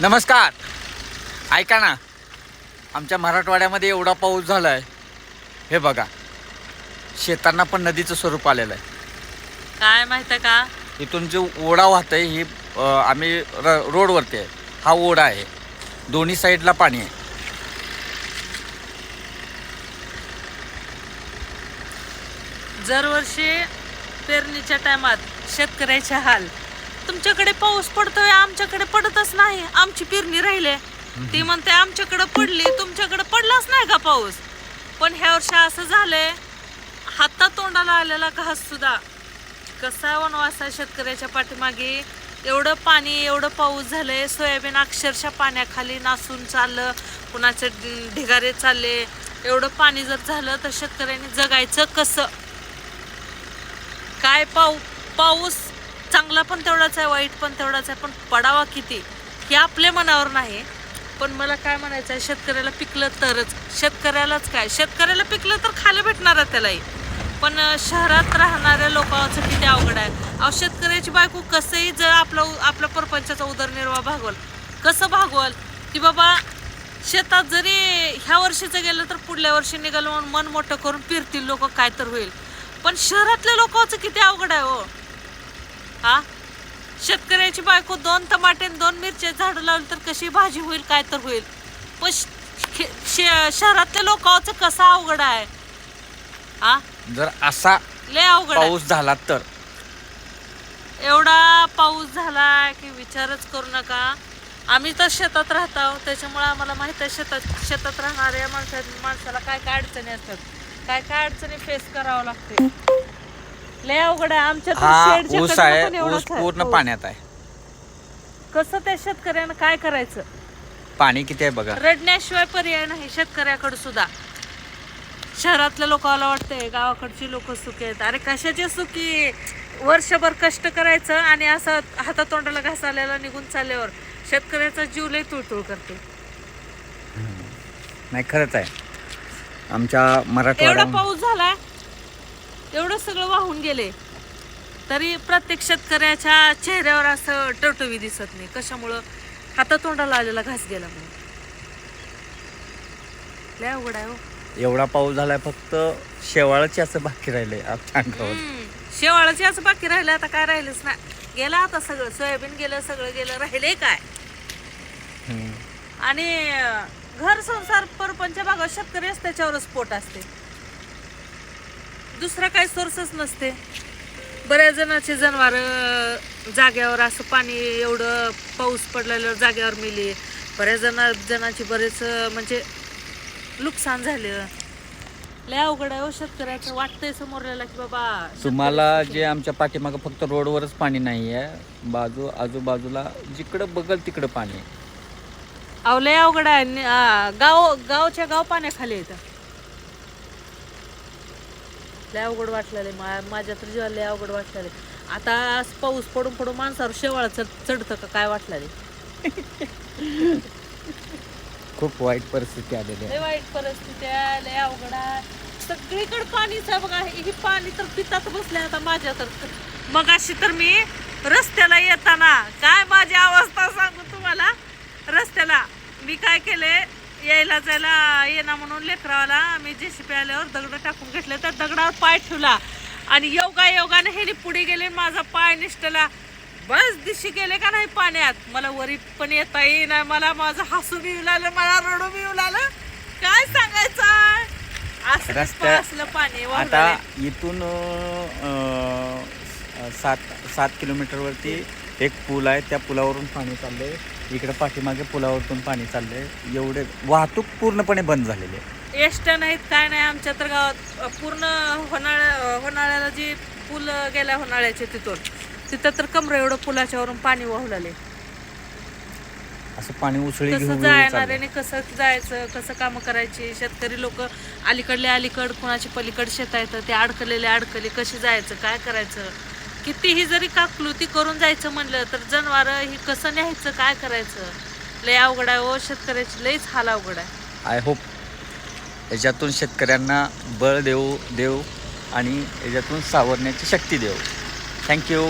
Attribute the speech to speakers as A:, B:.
A: नमस्कार. ऐका ना आमच्या मराठवाड्यामध्ये एवढा पाऊस झाला आहे हे बघा शेतांना पण नदीचं स्वरूप आलेलं आहे.
B: काय माहिती का?
A: इथून जो ओढा वाहत आहे ही अ, आम्ही र रोडवरती आहे. हा ओढा आहे. दोन्ही साईडला पाणी आहे.
B: दरवर्षी पेरणीच्या टायमात शेतकऱ्याचे हाल. तुमच्याकडे पाऊस पडतोय आमच्याकडे पडतच नाही. आमची पेरणी राहिले. ती म्हणते आमच्याकडे पडली तुमच्याकडे पडलाच नाही का पाऊस? पण ह्या वर्षी असं झालंय हाता तोंडाला आलेला घास सुद्धा. कसा वनवास आहे शेतकऱ्याच्या पाठीमागे? एवढं पाणी एवढं पाऊस झालंय सोयाबीन अक्षरशः पाण्याखाली नासून चाललं कुणाचे ढिगारे चालले. एवढं पाणी जर झालं तर शेतकऱ्यांनी जगायचं कसं? काय पाऊ पाऊस चांगला पण तेवढाच आहे वाईट पण तेवढाच आहे पण पडावा किती? हे आपल्या मनावर नाही पण मला काय म्हणायचं आहे शेतकऱ्याला पिकलं तरच. शेतकऱ्यालाच काय? शेतकऱ्याला पिकलं तर खायला भेटणार आहे त्यालाही. पण शहरात राहणाऱ्या लोकांचं किती अवघड आहे? अहो शेतकऱ्याची बायको कसंही जर आपलं आपल्या परपंचाचा उदरनिर्वाह भागवल कसं भागवल की बाबा शेतात जरी ह्या वर्षीचं गेलं तर पुढल्या वर्षी निघालं म्हणून मन मोठं करून फिरतील लोक काय तर होईल. पण शहरातल्या लोकांचं किती अवघड आहे हो? हा? शेतकऱ्याची बायको दोन टमाटे दोन मिरच्या झाडं लावली तर कशी भाजी होईल काय तर होईल? पण शहरातल्या लोकांचं कसं अवघड आहे? हा?
A: जर असा
B: लय अवघड
A: पाऊस झाला तर?
B: एवढा पाऊस झाला की विचारच करू नका. आम्ही तर शेतात राहतो त्याच्यामुळे आम्हाला माहीत आहे शेतात शेतात राहणाऱ्या माणसा माणसाला काय काय अडचणी असतात? काय काय अडचणी फेस करावं लागते? लय अवघड आहे. आमच्या तर
A: हा
B: शेडच्या
A: ऊस
B: कडनं
A: आहे
B: पण एवढंच
A: ऊस
B: आहे.
A: पूर्ण
B: पाऊस.
A: पाण्यात आहे.
B: कसं त्या शेतकऱ्यानं काय करायचं?
A: पाणी किती आहे बघा.
B: रडण्याशिवाय पर्याय नाही शेतकऱ्याकडे सुद्धा. शहरातल्या लोकांना वाटतंय गावाकडची लोक सुखी आहेत. अरे कशाचे सुखी? वर्षभर कष्ट करायचं आणि असं हातातोंडाला घास आलेला निघून चालल्यावर शेतकऱ्याचा जीव लय तुळतुळ करते
A: नाही खरंच आहे. आमच्या
B: एवढा
A: मराठवाड्या
B: पाऊस झालाय एवढं सगळं वाहून गेले. तरी प्रत्येक शेतकऱ्याच्या चेहऱ्यावर असं टवटवी दिसत नाही. कशामुळं हातातोंडाला आलेला घास गेला म्हणून. लय अवघड आहे हो.
A: एवढा पाऊस झालाय फक्त शेवाळाची असं बाकी राहिलंय आमच्या अंगावर.
B: हम्म. शेवाळाची असं बाकी राहिलं आता काय राहिलंच ना गेलं आता सगळं. सोयाबीन गेलं सगळं गेलं. राहिले काय?
A: हम्म.
B: आणि अं, घर संसार परपंच भागात शेतकरीच त्याच्यावरच पोट असते दुसरा काही सोर्सच नसते. बऱ्याच जणांचे जनावर जाग्यावर असं पाणी एवढं पाऊस पडलेलं जाग्यावर मिली. बऱ्याच जण जणांची बरेच म्हणजे नुकसान झालं. लय अवघड आहे हो शेतकऱ्याचं. वाटतंय समोरल्याला की बाबा
A: तुम्हाला जे आमच्या पाठीमागं फक्त रोडवरच पाणी नाही आहे बाजू आजूबाजूला जिकडं बघल तिकडं पाणी आहे.
B: अहो लय अवघड आहे. नि- आ, गाव गावच्या गाव पाण्याखाली येतं लय अवघड वाटलेलं मा माझ्या तर जीवाला लय अवघड वाटलेलं आता आज पाऊस पडून पडून माणसावर शेवाळ चढ चढतं का? काय वाटलं
A: खूप वाईट परिस्थिती आलेली आहे.
B: वाईट परिस्थिती आहे लय अवघड आहे. सगळीकडे पाणीच आहे बघा. ही पाणी तर पितात बसले आता माझ्या तर. मग अशी तर मी रस्त्याला येताना काय माझी अवस्था सांगू तुम्हाला? रस्त्याला. मी काय केले? यायला जायला येणार म्हणून लेकरावाला मी जे सी पी आल्यावर दगड टाकून घेतले त्या दगडावर पाय ठेवला. आणि योगा योगाने हेली पुढे गेले माझा पाय निष्ठला बस दिशी गेले का नाही पाण्यात. मला वरी पण येता येईना. मला माझं हसू बी लागलं मला रडू बी लागलं. काय सांगायचं? असलं पाणी
A: आता. इथून सात सात किलोमीटरवरती एक पूल आहे त्या पुलावरून पाणी चाललंय. इकडे पाठीमागे पुलावरतून पाणी चाललंय. एवढे वाहतूक पूर्णपणे बंद झालेली आहे.
B: एसट्या नाहीत काय नाही आमच्या तर गावात पूर्ण होनाळ्या होनाळ्याला जी पूल गेल्या होनाळ्याचे तिथून. तिथं तर कमरे एवढं पुलाच्यावरून पाणी वाहू लागले
A: असं पाणी उसळी
B: कसं
A: घेऊन
B: जाणाऱ्याने कसं जायचं कसं कामं करायची? शेतकरी लोक अलीकडले अलीकड कोणाची पलीकड शेत येतं ते अडकलेले अडकले कशी जायचं काय करायचं? कितीही जरी काकलुती करून जायचं म्हणलं तर जनावर ही कसं न्यायचं काय करायचं? लय अवघड आहे ओ शेतकऱ्याची लयच हाल अवघड आहे.
A: आय होप याच्यातून शेतकऱ्यांना बळ देऊ देऊ आणि याच्यातून सावरण्याची शक्ती देऊ. थँक्यू